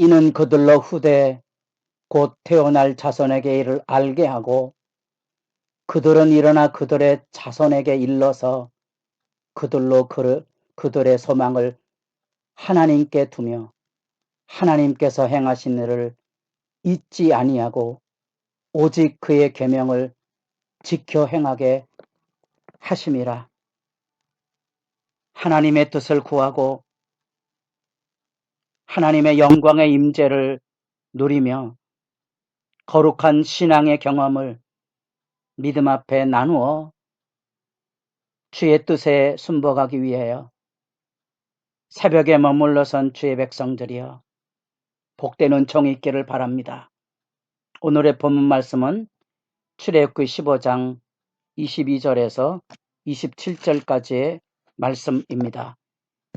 이는 그들로 후대 곧 태어날 자손에게 이를 알게 하고 그들은 일어나 그들의 자손에게 일러서 그들로 그, 그들의 소망을 하나님께 두며 하나님께서 행하신 일을 잊지 아니하고 오직 그의 계명을 지켜 행하게 하심이라. 하나님의 뜻을 구하고 하나님의 영광의 임재를 누리며 거룩한 신앙의 경험을 믿음 앞에 나누어 주의 뜻에 순복하기 위하여 새벽에 머물러선 주의 백성들이여 복된 은총이 있기를 바랍니다. 오늘의 본문 말씀은 출애굽기 15장 22절에서 27절까지의 말씀입니다.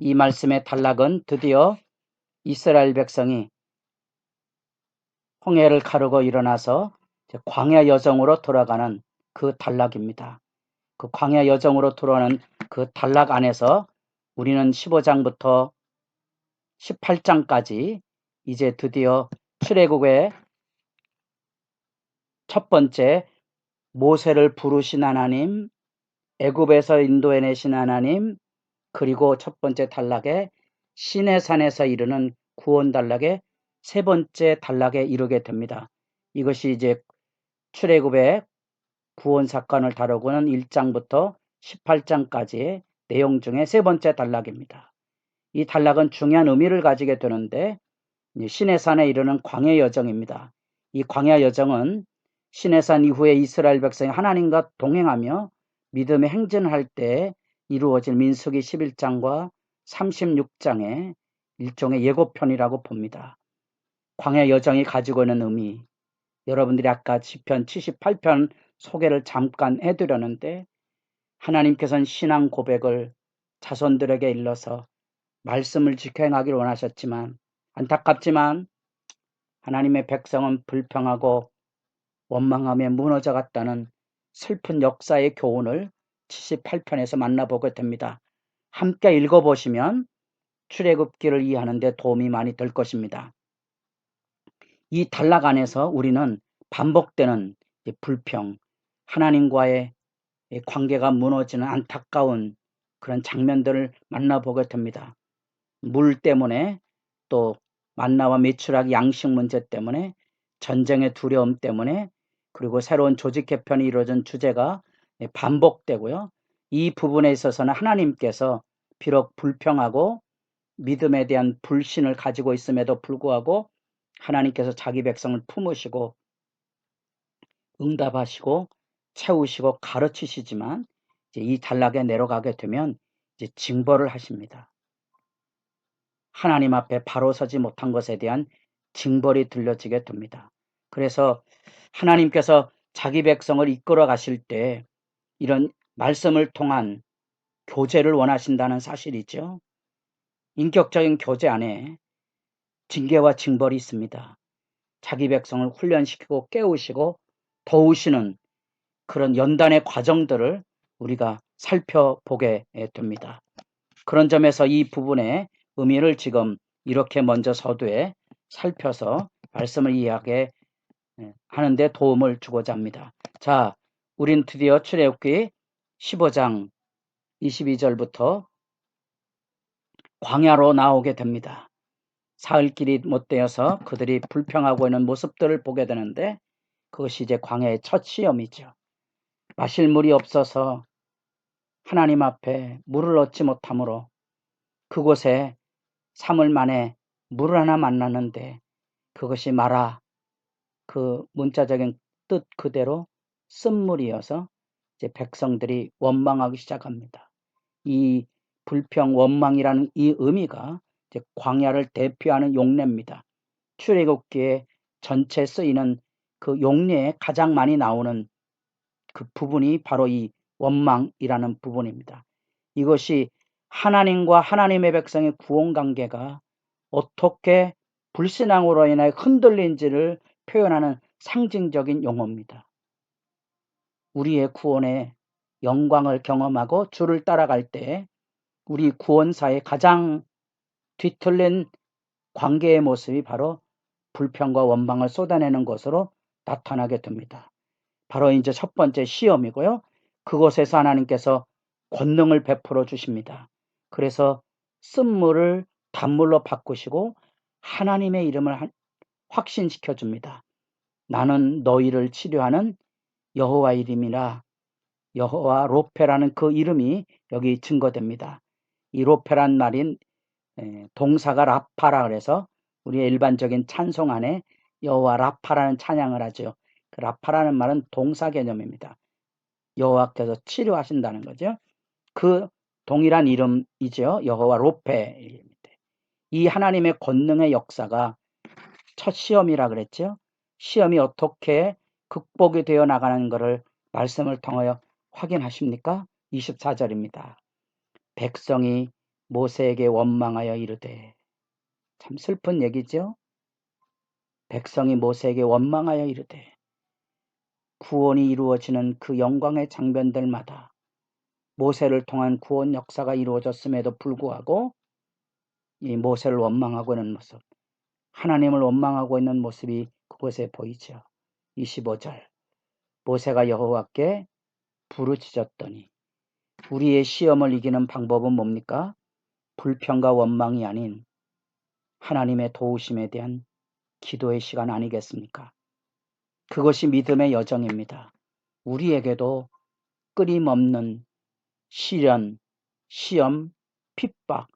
이 말씀의 단락은 드디어 이스라엘 백성이 홍해를 가르고 일어나서 광야 여정으로 돌아가는 그 단락입니다. 그 광야 여정으로 돌아가는 그 단락 안에서 우리는 15장부터 18장까지 이제 드디어 출애굽의 첫 번째 모세를 부르신 하나님, 애굽에서 인도해내신 하나님, 그리고 첫 번째 단락에 신의 산에서 이르는 구원 단락의 세 번째 단락에 이르게 됩니다. 이것이 이제 출애굽의 구원 사건을 다루고는 1장부터 18장까지의 내용 중에 세 번째 단락입니다. 이 단락은 중요한 의미를 가지게 되는데 신의 산에 이르는 광야 여정입니다. 이 광야 여정은 신의 산 이후에 이스라엘 백성이 하나님과 동행하며 믿음의 행진할 때 이루어질 민수기 11장과 36장의 일종의 예고편이라고 봅니다. 광야 여정이 가지고 있는 의미 여러분들이 아까 시편 78편 소개를 잠깐 해드렸는데 하나님께서는 신앙 고백을 자손들에게 일러서 말씀을 지켜 행하기를 원하셨지만 안타깝지만 하나님의 백성은 불평하고 원망하며 무너져 갔다는 슬픈 역사의 교훈을 78편에서 만나보게 됩니다. 함께 읽어보시면 출애굽기를 이해하는 데 도움이 많이 될 것입니다. 이 단락 안에서 우리는 반복되는 불평, 하나님과의 관계가 무너지는 안타까운 그런 장면들을 만나보게 됩니다. 물 때문에 또 만나와 매출하기 양식 문제 때문에 전쟁의 두려움 때문에 그리고 새로운 조직 개편이 이루어진 주제가 반복되고요. 이 부분에 있어서는 하나님께서 비록 불평하고 믿음에 대한 불신을 가지고 있음에도 불구하고 하나님께서 자기 백성을 품으시고 응답하시고 채우시고 가르치시지만 이 단락에 내려가게 되면 이제 징벌을 하십니다. 하나님 앞에 바로 서지 못한 것에 대한 징벌이 들려지게 됩니다. 그래서 하나님께서 자기 백성을 이끌어 가실 때 이런 말씀을 통한 교제를 원하신다는 사실이죠. 인격적인 교제 안에 징계와 징벌이 있습니다. 자기 백성을 훈련시키고 깨우시고 도우시는 그런 연단의 과정들을 우리가 살펴보게 됩니다. 그런 점에서 이 부분의 의미를 지금 이렇게 먼저 서두에 살펴서 말씀을 이해하게 하는데 도움을 주고자 합니다. 자, 우린 드디어 출애굽기 15장 22절부터 광야로 나오게 됩니다. 사흘길이 못 되어서 그들이 불평하고 있는 모습들을 보게 되는데 그것이 이제 광야의 첫 시험이죠. 마실 물이 없어서 하나님 앞에 물을 얻지 못하므로 그곳에 사흘 만에 물을 하나 만났는데 그것이 마라 그 문자적인 뜻 그대로 쓴물이어서 이제 백성들이 원망하기 시작합니다. 이 불평 원망이라는 이 의미가 광야를 대표하는 용례입니다. 출애굽기에 전체 쓰이는 그 용례에 가장 많이 나오는 그 부분이 바로 이 원망이라는 부분입니다. 이것이 하나님과 하나님의 백성의 구원 관계가 어떻게 불신앙으로 인해 흔들린지를 표현하는 상징적인 용어입니다. 우리의 구원의 영광을 경험하고 주를 따라갈 때 우리 구원사의 가장 뒤틀린 관계의 모습이 바로 불평과 원망을 쏟아내는 것으로 나타나게 됩니다. 바로 이제 첫 번째 시험이고요. 그곳에서 하나님께서 권능을 베풀어 주십니다. 그래서 쓴물을 단물로 바꾸시고 하나님의 이름을 한- 확신시켜 줍니다. 나는 너희를 치료하는 여호와 이름이라 여호와 로페라는 그 이름이 여기 증거됩니다. 이 로페란 말인 에, 동사가 라파라 그래서 우리의 일반적인 찬송 안에 여호와 라파라는 찬양을 하죠. 그 라파라는 말은 동사 개념입니다. 여호와께서 치료하신다는 거죠. 그 동일한 이름이죠. 여호와 로페. 이 하나님의 권능의 역사가 첫 시험이라 그랬죠. 시험이 어떻게 극복이 되어 나가는 것을 말씀을 통하여 확인하십니까? 24절입니다. 백성이 모세에게 원망하여 이르되 참 슬픈 얘기죠. 백성이 모세에게 원망하여 이르되 구원이 이루어지는 그 영광의 장면들마다 모세를 통한 구원 역사가 이루어졌음에도 불구하고 이 모세를 원망하고 있는 모습, 하나님을 원망하고 있는 모습이 그곳에 보이죠. 25절 모세가 여호와께 부르짖었더니 우리의 시험을 이기는 방법은 뭡니까? 불평과 원망이 아닌 하나님의 도우심에 대한 기도의 시간 아니겠습니까? 그것이 믿음의 여정입니다. 우리에게도 끊임없는 시련, 시험, 핍박,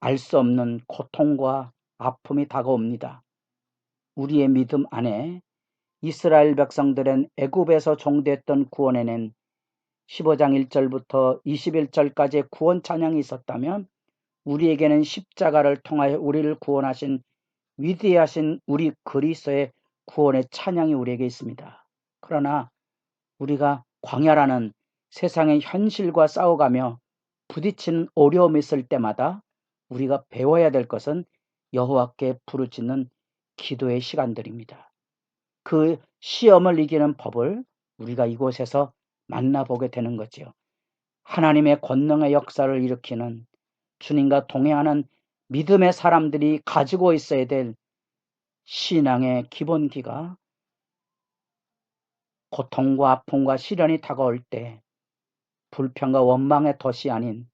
알 수 없는 고통과 아픔이 다가옵니다. 우리의 믿음 안에 이스라엘 백성들은 애굽에서 종됐던 구원에는 15장 1절부터 21절까지의 구원 찬양이 있었다면 우리에게는 십자가를 통하여 우리를 구원하신 위대하신 우리 그리스도의 구원의 찬양이 우리에게 있습니다. 그러나 우리가 광야라는 세상의 현실과 싸워가며 부딪히는 어려움이 있을 때마다 우리가 배워야 될 것은 여호와께 부르짖는 기도의 시간들입니다. 그 시험을 이기는 법을 우리가 이곳에서 만나보게 되는 거지요. 하나님의 권능의 역사를 일으키는 주님과 동행하는 믿음의 사람들이 가지고 있어야 될 신앙의 기본기가 고통과 아픔과 시련이 다가올 때 불평과 원망의 덫이 아닌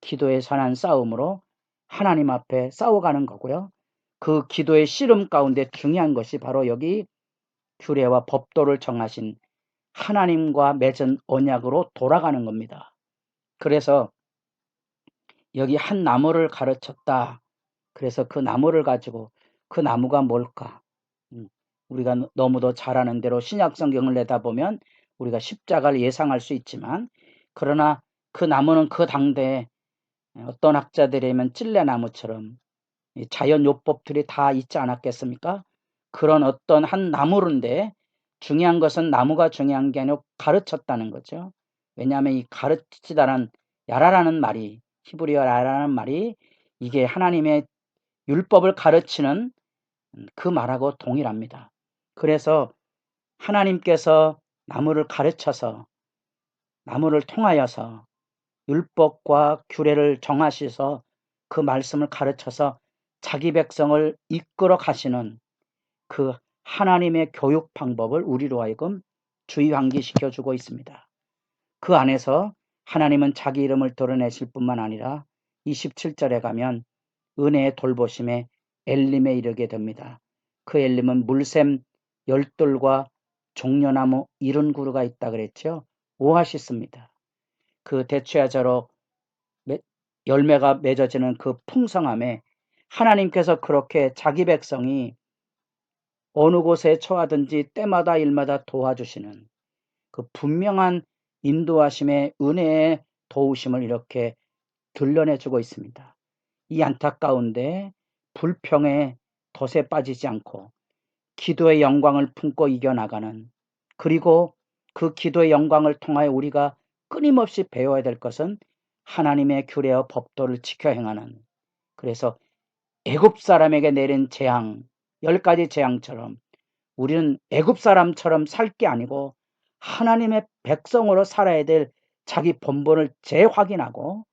기도의 선한 싸움으로 하나님 앞에 싸워가는 거고요. 그 기도의 씨름 가운데 중요한 것이 바로 여기 규례와 법도를 정하신 하나님과 맺은 언약으로 돌아가는 겁니다. 그래서 여기 한 나무를 가르쳤다. 그래서 그 나무를 가지고 그 나무가 뭘까? 음, 우리가 너- 너무도 잘 아는 대로 신약 성경을 내다보면 우리가 십자가를 예상할 수 있지만 그러나 그 나무는 그 당대에 어떤 학자들이면 찔레나무처럼 이 자연 요법들이 다 있지 않았겠습니까? 그런 어떤 한 나무인데 중요한 것은 나무가 중요한 게 아니고 가르쳤다는 거죠. 왜냐하면 이 가르치다라는 야라라는 말이 히브리어 야라라는 말이 이게 하나님의 율법을 가르치는 그 말하고 동일합니다. 그래서 하나님께서 나무를 가르쳐서 나무를 통하여서 율법과 규례를 정하셔서 그 말씀을 가르쳐서 자기 백성을 이끌어 가시는 그 하나님의 교육 방법을 우리로 하여금 주의 환기시켜 주고 있습니다. 그 안에서 하나님은 자기 이름을 드러내실 뿐만 아니라 27절에 가면 은혜의 돌보심에 엘림에 이르게 됩니다. 그 엘림은 물샘 열돌과 종려나무 이른 구루가 있다 그랬죠. 오아시스입니다. 그 대추야자로 매- 열매가 맺어지는 그 풍성함에 하나님께서 그렇게 자기 백성이 어느 곳에 처하든지 때마다 일마다 도와주시는 그 분명한 인도하심의 은혜의 도우심을 이렇게 들려내주고 있습니다. 이 안타까운데 불평의 덫에 빠지지 않고 기도의 영광을 품고 이겨나가는 그리고 그 기도의 영광을 통하여 우리가 끊임없이 배워야 될 것은 하나님의 규례와 법도를 지켜 행하는 그래서 애굽 사람에게 내린 재앙 열 가지 재앙처럼 우리는 애굽 사람처럼 살 게 아니고 하나님의 백성으로 살아야 될 자기 본분을 재확인하고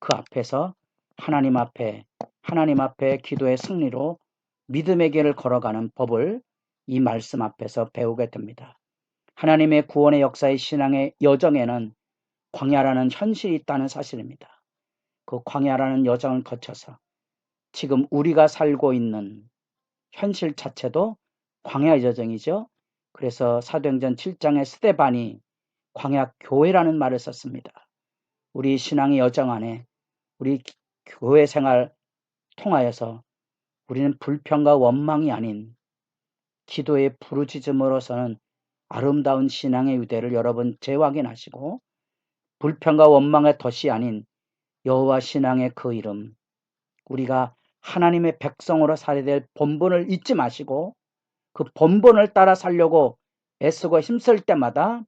그 앞에서 하나님 앞에 하나님 앞에 기도의 승리로 믿음의 길을 걸어가는 법을 이 말씀 앞에서 배우게 됩니다. 하나님의 구원의 역사의 신앙의 여정에는 광야라는 현실이 있다는 사실입니다. 그 광야라는 여정을 거쳐서 지금 우리가 살고 있는 현실 자체도 광야 여정이죠. 그래서 사도행전 7장의 스테반이 광야 교회라는 말을 썼습니다. 우리 신앙의 여정 안에 우리 교회 생활 통하여서 우리는 불평과 원망이 아닌 기도의 부르짖음으로서는 아름다운 신앙의 유대를 여러분 재확인하시고 불평과 원망의 덫이 아닌 여호와 신앙의 그 이름 우리가 하나님의 백성으로 살아야 될 본분을 잊지 마시고 그 본분을 따라 살려고 애쓰고 힘쓸 때마다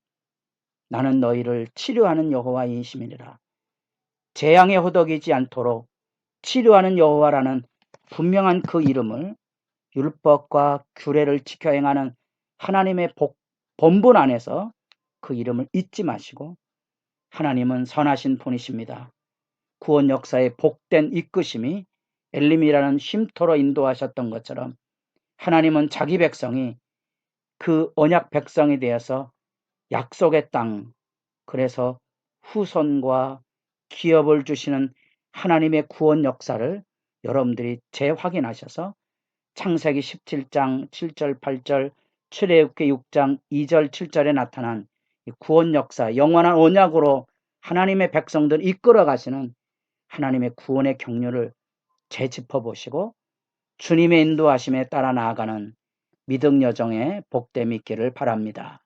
나는 너희를 치료하는 여호와이심이니라. 재앙에 호덕이지 않도록 치료하는 여호와라는 분명한 그 이름을 율법과 규례를 지켜 행하는 하나님의 복, 본분 안에서 그 이름을 잊지 마시고 하나님은 선하신 분이십니다. 구원 역사의 복된 이끄심이 엘림이라는 쉼터로 인도하셨던 것처럼 하나님은 자기 백성이 그 언약 백성이 되어서 약속의 땅, 그래서 후손과 기업을 주시는 하나님의 구원 역사를 여러분들이 재확인하셔서 창세기 17장 7절 8절 출애굽기 6장 2절 7절에 나타난 구원 역사 영원한 언약으로 하나님의 백성들 이끌어 가시는 하나님의 구원의 경륜을 재짚어 보시고 주님의 인도하심에 따라 나아가는 믿음 여정에 복됨 있기를 바랍니다.